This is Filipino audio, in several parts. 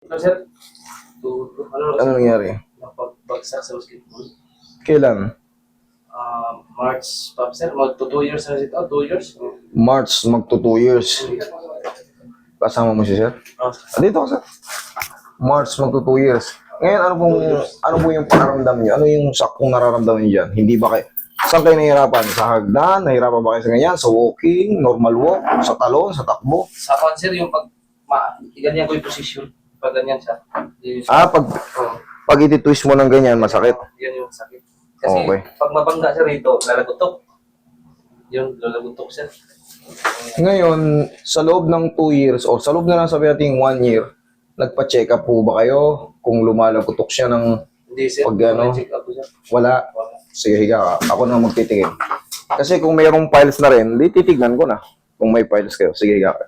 Ano, sir? To, to, ano, Ano nangyari? Napagbagsak sa basketball. Kailan? Ah, March, pa, sir, mag to 2 years na ito. 2 years? March, magto 2 years. Kasama mo si sir? Ah, Ah, dito ka sir. March, magto 2 years. Ngayon, ano pong, ano po yung pakaramdam niyo? Ano yung saktong nararamdaman niyo dyan? Hindi ba kayo, saan kayo nahihirapan? Sa hagdan? Nahihirapan ba kayo sa ganyan? Sa walking? Normal walk? Sa talon? Sa takbo? sa sir, yung pag, ma, ganyan ko yung position. Pag ganyan siya. Yung, Ah, pag, oh, pag iti-twist mo ng ganyan, masakit. yan yung sakit. Kasi Okay. pag mabangga siya rito, lalagutok. Yun, lalagutok siya. Ngayon, sa loob ng 2 years or sa loob na lang sabi natin 1 year, nagpa-check up po ba kayo kung lumalagotok siya ng Hindi, sir. Pag ano? check up ko siya. wala? Wala. Sige, higa ka. Ako na magtitingin. Kasi kung mayroong files na rin, di titignan ko na. Kung may files kayo. Sige, higa ka.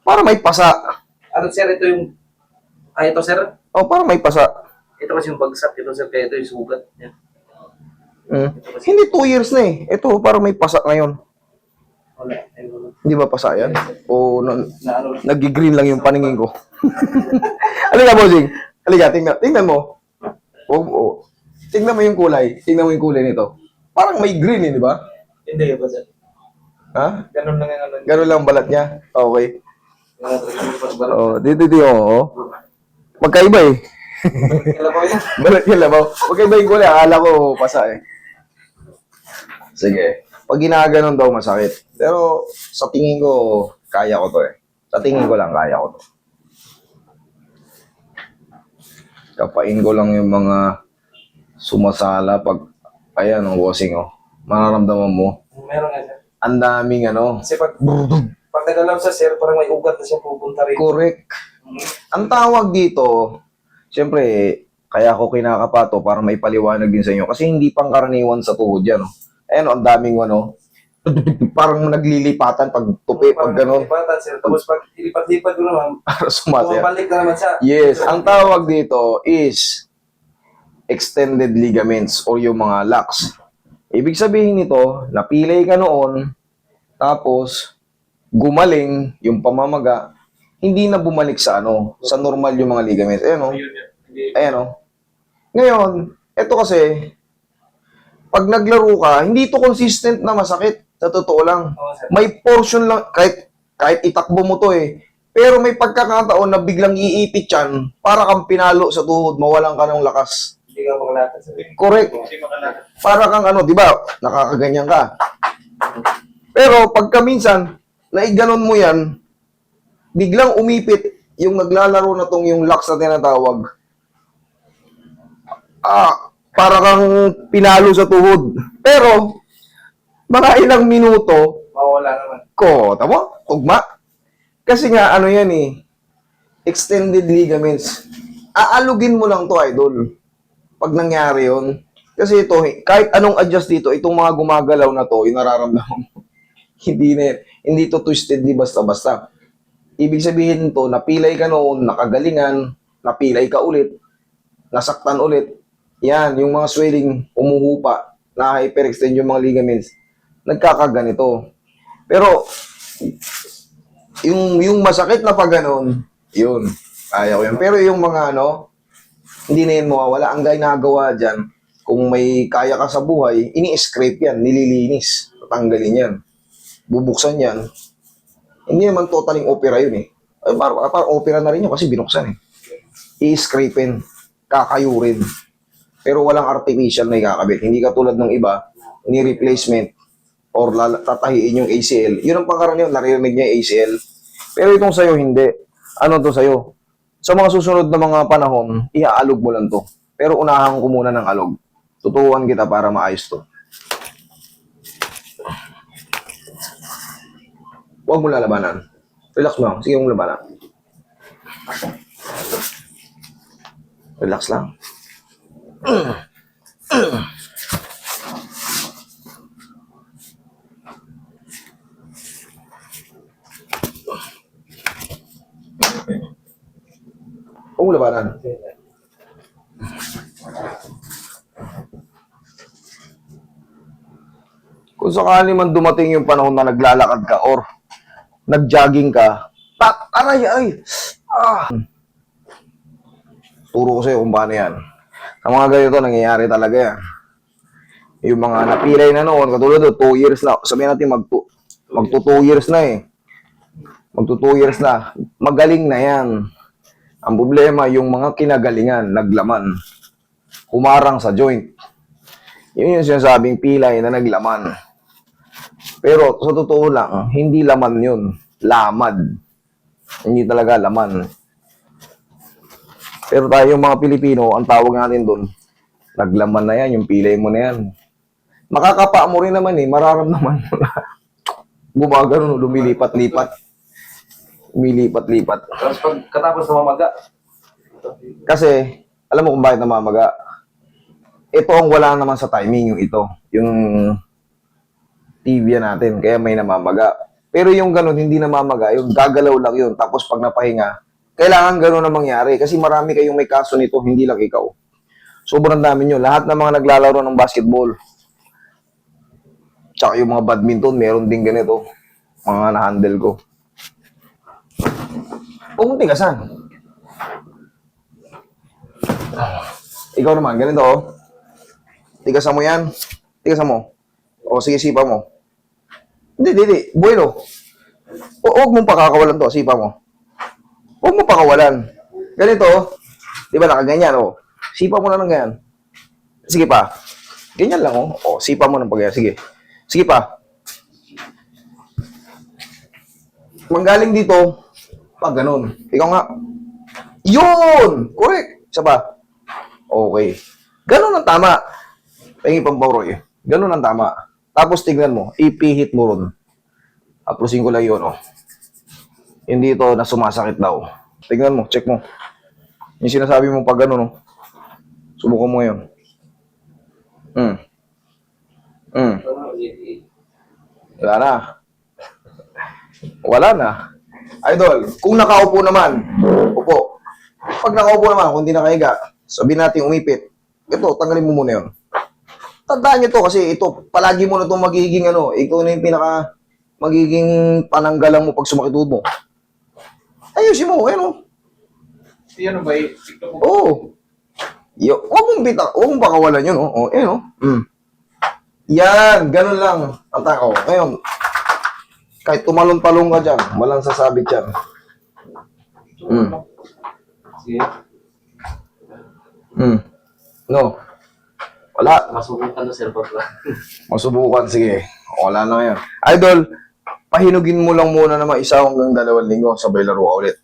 Para may pasa. Ano, sir, ito yung, ah, ito, sir. O, para may pasa. Ito kasi yung bagsak. Ito, sir, kaya ito yung sugat. Yan. Hmm. Hindi 2 years na eh. Ito, para may pasa ngayon. Wala. Ayun. Hindi ba pasa yan? O na, Na ano, nag-green lang yung paningin ko. Halika, bossing. Halika, tingnan, tingnan mo. O, o, tingnan mo yung kulay. Tingnan mo yung kulay nito. Parang may green eh, di ba? hindi ba, sir? Ha? Ganun lang yung ano. Ganun lang balat niya. Okay. Oh, dito dito oh. Magkaiba eh. Balat yung labaw. Magkaiba yung kulay. Akala ko pasa eh. Sige. Pag ginaganon daw masakit. Pero sa tingin ko, kaya ko to eh. Sa tingin ko lang, kaya ko to. Kapain ko lang yung mga sumasala pag, ayan, ang bossing oh. Mararamdaman mo. Meron nga, sir. Ang daming ano. Kasi pag, pag nagalaw sa sir, parang may ugat na siya pupunta rin. Correct. Ang tawag dito, siyempre, kaya ako kinakapato para may paliwanag din sa inyo. Kasi hindi pangkaraniwan sa tuhod yan. Oh. Ayan, oh, ang daming ano, parang naglilipatan pag tupi, pag gano'n, Lipatan, sir. Tapos pag ilipat-lipat ko naman, para sumasaya. bumabalik na naman siya. Yes, ang tawag dito is extended ligaments or yung mga locks. Ibig sabihin nito, napilay ka noon, tapos gumaling yung pamamaga, hindi na bumalik sa ano, sa normal yung mga ligaments. Ayan oh. Hindi. Ayan o. Ngayon, eto kasi, pag naglaro ka, hindi to consistent na masakit. Sa totoo lang. May portion lang, kahit, kahit itakbo mo to eh. Pero may pagkakataon na biglang iipit yan, para kang pinalo sa tuhod, mawalan ka ng lakas. Hindi ka makalatan, sir. Correct. Hindi makalatan. Para kang ano, di ba, nakakaganyan ka. Pero pagka minsan, naiganon mo yan, biglang umipit yung naglalaro na tong yung locks na tinatawag. Ah, para kang pinalo sa tuhod. Pero, mga ilang minuto, Mawala naman. ko, tamo, tugma. Kasi nga, ano yan eh, extended ligaments. Aalugin mo lang to, idol. Pag nangyari yon Kasi ito, kahit anong adjust dito, itong mga gumagalaw na to, yung nararamdaman mo. Hindi na, hindi to twisted di basta-basta. Ibig sabihin to, napilay ka noon, nakagalingan, napilay ka ulit, nasaktan ulit. Yan, yung mga swelling, umuhupa, na hyperextend yung mga ligaments, nagkakaganito. Pero, yung, yung masakit na pag ganun, yun, kaya ko yun. Pero yung mga ano, hindi na yun mawawala. Ang ginagawa dyan, kung may kaya ka sa buhay, ini-scrape yan, nililinis, tatanggalin yan, bubuksan yan. Hindi naman totaling opera yun eh. Ay, parang, parang opera na rin yun kasi binuksan eh. I-scrapein, kakayurin. Pero walang artificial na ikakabit. Hindi katulad ng iba, ni replacement or lala- tatahiin yung ACL. Yun ang pangkaraniwan, naririnig niya yung ACL. Pero itong sa'yo, hindi. Ano to sa'yo? Sa mga susunod na mga panahon, iaalog mo lang to. Pero unahan ko muna ng alog. Tuturuan kita para maayos to. Huwag mo lalabanan. Relax lang. Sige mong labanan. Relax lang. Huwag mo labanan. Kung sakali man dumating yung panahon na naglalakad ka or nag-jogging ka, tak, aray, ay, Ah! Turo ko sa'yo kung paano yan. Sa mga ganito, nangyayari talaga yan. Yung mga napilay na noon, katulad doon, 2 years na. Sabihin natin, mag magto 2 years na eh. Magto 2 years na. Magaling na yan. Ang problema, yung mga kinagalingan, naglaman. Humarang sa joint. Yun yung sinasabing pilay na naglaman. Pero sa totoo lang, hindi laman yun. Lamad. Hindi talaga laman. Pero tayo mga Pilipino, ang tawag natin doon, naglaman na yan, yung pilay mo na yan. Makakapa mo rin naman eh, mararamdaman mo na. Gumagano, lumilipat-lipat. Lumilipat-lipat. Tapos pag katapos na mamaga, Kasi, alam mo kung bakit namamaga? Ito ang wala naman sa timing, yung ito. Yung tibia natin, kaya may namamaga. Pero yung ganun, hindi namamaga, yung gagalaw lang yun. Tapos pag napahinga, kailangan ganun na mangyari. Kasi marami kayong may kaso nito, hindi lang ikaw. Sobrang dami nyo. Lahat ng mga naglalaro ng basketball, tsaka yung mga badminton, meron din ganito. Mga na-handle ko. Huwag mong tigasan. Ikaw naman, ganito oh. Tigasan mo yan. Tigasan mo. O, sige, sipa mo. Hindi, hindi, hindi. Bueno. O, huwag mong pakakawalan to. Sipa mo. Huwag mong pakawalan. Ganito. Di ba nakaganyan oh. Sipa mo na ng ganyan. Sige pa. Ganyan lang oh. O, sipa mo ng pagganyan. Sige. Sige pa. Manggaling dito, pag ganun. Ikaw nga. Yun! Correct. Isa pa. Okay. Ganun ang tama. Pengi pampauroy. Ganun ang tama. Tapos tignan mo, ipihit mo ron. Aplusin ko lang yun, oh. Hindi ito na sumasakit daw. Tignan mo, check mo. Yung sinasabi mo pag ganun, oh. Subukan mo ngayon. Hmm. Hmm. Wala na. Wala na. Idol, kung nakaupo naman, upo. Pag nakaupo naman, kung di nakahiga, sabihin natin umipit. Ito, tanggalin mo muna yun. Tandaan nyo to kasi ito, palagi mo na itong magiging ano, ito na yung pinaka magiging pananggalang mo pag sumakitod mo. Ayusin mo, ano? yun ba. Oo. Oh. Yo, huwag mong bita, huwag mong pakawalan yun, oh. Oh, eh, oh. Mm. Yan, ganun lang. Ang tao. Ngayon, kahit tumalon-talong ka dyan, walang sasabit yan. Mm. Sige, Mm. No. Wala. masubukan na sir ba? Masubukan, sige. Wala na ngayon. Idol, pahinugin mo lang muna naman isa hanggang dalawang linggo, sabay laro ka ulit.